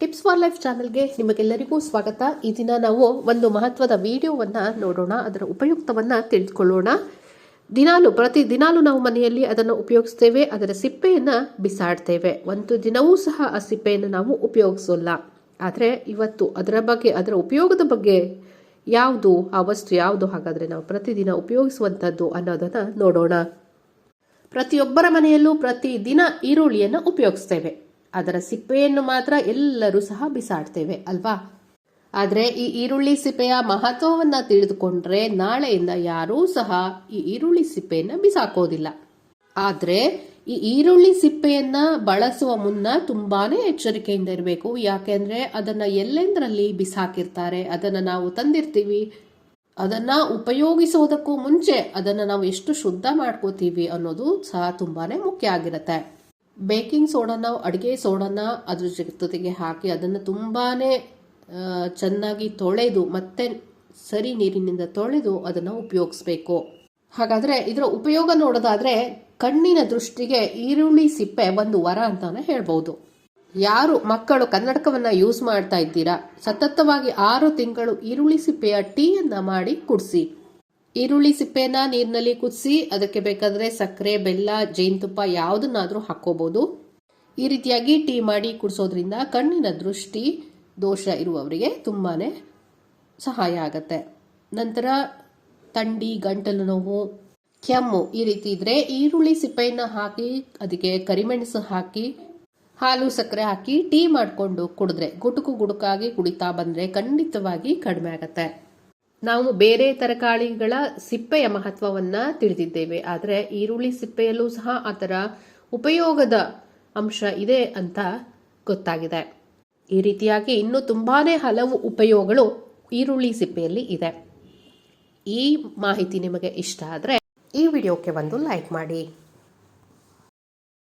Tips for life ಚಾನೆಲ್ಗೆ ನಿಮಗೆಲ್ಲರಿಗೂ ಸ್ವಾಗತ. ಈ ದಿನ ನಾವು ಒಂದು ಮಹತ್ವದ ವಿಡಿಯೋವನ್ನು ನೋಡೋಣ. ಅದರ ಉಪಯುಕ್ತವನ್ನು ತಿಳಿದುಕೊಳ್ಳೋಣ ದಿನಾಲು, ಪ್ರತಿ ದಿನಾಲು ನಾವು ಮನೆಯಲ್ಲಿ ಅದನ್ನು ಉಪಯೋಗಿಸ್ತೇವೆ. ಅದರ ಸಿಪ್ಪೆಯನ್ನು ಬಿಸಾಡ್ತೇವೆ. ಒಂದು ದಿನವೂ ಸಹ ಆ ಸಿಪ್ಪೆಯನ್ನು ನಾವು ಉಪಯೋಗಿಸೋಲ್ಲ. ಆದರೆ ಇವತ್ತು ಅದರ ಬಗ್ಗೆ, ಅದರ ಉಪಯೋಗದ ಬಗ್ಗೆ ಯಾವುದು, ಆ ವಸ್ತು ಯಾವುದು ಹಾಗಾದರೆ ನಾವು ಪ್ರತಿದಿನ ಉಪಯೋಗಿಸುವಂಥದ್ದು ಅನ್ನೋದನ್ನು ನೋಡೋಣ. ಪ್ರತಿಯೊಬ್ಬರ ಮನೆಯಲ್ಲೂ ಪ್ರತಿದಿನ ಈರುಳ್ಳಿಯನ್ನು ಉಪಯೋಗಿಸ್ತೇವೆ. ಅದರ ಸಿಪ್ಪೆಯನ್ನು ಮಾತ್ರ ಎಲ್ಲರೂ ಸಹ ಬಿಸಾಡ್ತೇವೆ, ಅಲ್ವಾ? ಆದರೆ ಈ ಈರುಳ್ಳಿ ಸಿಪ್ಪೆಯ ಮಹತ್ವವನ್ನ ತಿಳಿದುಕೊಂಡ್ರೆ ನಾಳೆಯಿಂದ ಯಾರೂ ಸಹ ಈ ಈರುಳ್ಳಿ ಸಿಪ್ಪೆಯನ್ನು ಬಿಸಾಕೋದಿಲ್ಲ. ಆದರೆ ಈ ಈರುಳ್ಳಿ ಸಿಪ್ಪೆಯನ್ನ ಬಳಸುವ ಮುನ್ನ ತುಂಬಾನೇ ಎಚ್ಚರಿಕೆಯಿಂದ ಇರಬೇಕು. ಯಾಕೆಂದ್ರೆ ಅದನ್ನ ಎಲ್ಲೆಂದರಲ್ಲಿ ಬಿಸಾಕಿರ್ತಾರೆ? ಅದನ್ನ ನಾವು ತಂದಿರ್ತೀವಿ. ಅದನ್ನ ಉಪಯೋಗಿಸೋದಕ್ಕೂ ಮುಂಚೆ ಅದನ್ನ ನಾವು ಎಷ್ಟು ಶುದ್ಧ ಮಾಡ್ಕೋತೀವಿ ಅನ್ನೋದು ಸಹ ತುಂಬಾನೇ ಮುಖ್ಯ ಆಗಿರುತ್ತೆ. ಬೇಕಿಂಗ್ ಸೋಡಾನ, ಅಡುಗೆ ಸೋಡಾನ ಅದ್ರ ಜೊತೆಗೆ ಹಾಕಿ ಅದನ್ನು ತುಂಬಾ ಚೆನ್ನಾಗಿ ತೊಳೆದು ಮತ್ತೆ ಸರಿ ನೀರಿನಿಂದ ತೊಳೆದು ಅದನ್ನು ಉಪಯೋಗಿಸ್ಬೇಕು. ಹಾಗಾದ್ರೆ ಇದರ ಉಪಯೋಗ ನೋಡೋದಾದ್ರೆ ಕಣ್ಣಿನ ದೃಷ್ಟಿಗೆ ಈರುಳ್ಳಿ ಸಿಪ್ಪೆ ಒಂದು ವರ ಅಂತಾನೆ ಹೇಳ್ಬೋದು. ಯಾರು ಮಕ್ಕಳು ಕನ್ನಡಕವನ್ನ ಯೂಸ್ ಮಾಡ್ತಾ ಇದ್ದೀರಾ, ಸತತವಾಗಿ ಆರು ತಿಂಗಳು ಈರುಳ್ಳಿ ಸಿಪ್ಪೆಯ ಟೀಯನ್ನು ಮಾಡಿ ಕುಡಿಸಿ. ಈರುಳ್ಳಿ ಸಿಪ್ಪೆನ ನೀರಿನಲ್ಲಿ ಕುದಿಸಿ, ಅದಕ್ಕೆ ಬೇಕಾದ್ರೆ ಸಕ್ಕರೆ, ಬೆಲ್ಲ, ಜೇನುತುಪ್ಪ ಯಾವುದನ್ನಾದರೂ ಹಾಕೋಬಹುದು ಈ ರೀತಿಯಾಗಿ ಟೀ ಮಾಡಿ ಕುಡಿಸೋದ್ರಿಂದ ಕಣ್ಣಿನ ದೃಷ್ಟಿ, ದೋಷ ಇರುವವರಿಗೆ ತುಂಬಾನೇ ಸಹಾಯ ಆಗತ್ತೆ. ನಂತರ ತಂಡಿ, ಗಂಟಲು ನೋವು, ಕೆಮ್ಮು ಈ ರೀತಿ ಇದ್ರೆ ಈರುಳ್ಳಿ ಸಿಪ್ಪೆಯನ್ನು ಹಾಕಿ, ಅದಕ್ಕೆ ಕರಿಮೆಣಸು ಹಾಕಿ, ಹಾಲು, ಸಕ್ಕರೆ ಹಾಕಿ ಟೀ ಮಾಡಿಕೊಂಡು ಕುಡಿದ್ರೆ ಗುಟುಕು ಗುಡುಕಾಗಿ ಕುಡಿತಾ ಬಂದ್ರೆ ಖಂಡಿತವಾಗಿ ಕಡಿಮೆ ಆಗತ್ತೆ. ನಾವು ಬೇರೆ ತರಕಾರಿಗಳ ಸಿಪ್ಪೆಯ ಮಹತ್ವವನ್ನ ತಿಳಿದಿದ್ದೇವೆ, ಆದರೆ ಈರುಳ್ಳಿ ಸಿಪ್ಪೆಯಲ್ಲೂ ಸಹ ಅದರ ಉಪಯೋಗದ ಅಂಶ ಇದೆ ಅಂತ ಗೊತ್ತಾಗಿದೆ. ಈ ರೀತಿಯಾಗಿ ಇನ್ನೂ ತುಂಬಾನೇ ಹಲವು ಉಪಯೋಗಗಳು ಈರುಳ್ಳಿ ಸಿಪ್ಪೆಯಲ್ಲಿ ಇದೆ. ಈ ಮಾಹಿತಿ ನಿಮಗೆ ಇಷ್ಟ ಆದರೆ ಈ ವಿಡಿಯೋಕ್ಕೆ ಒಂದು ಲೈಕ್ ಮಾಡಿ.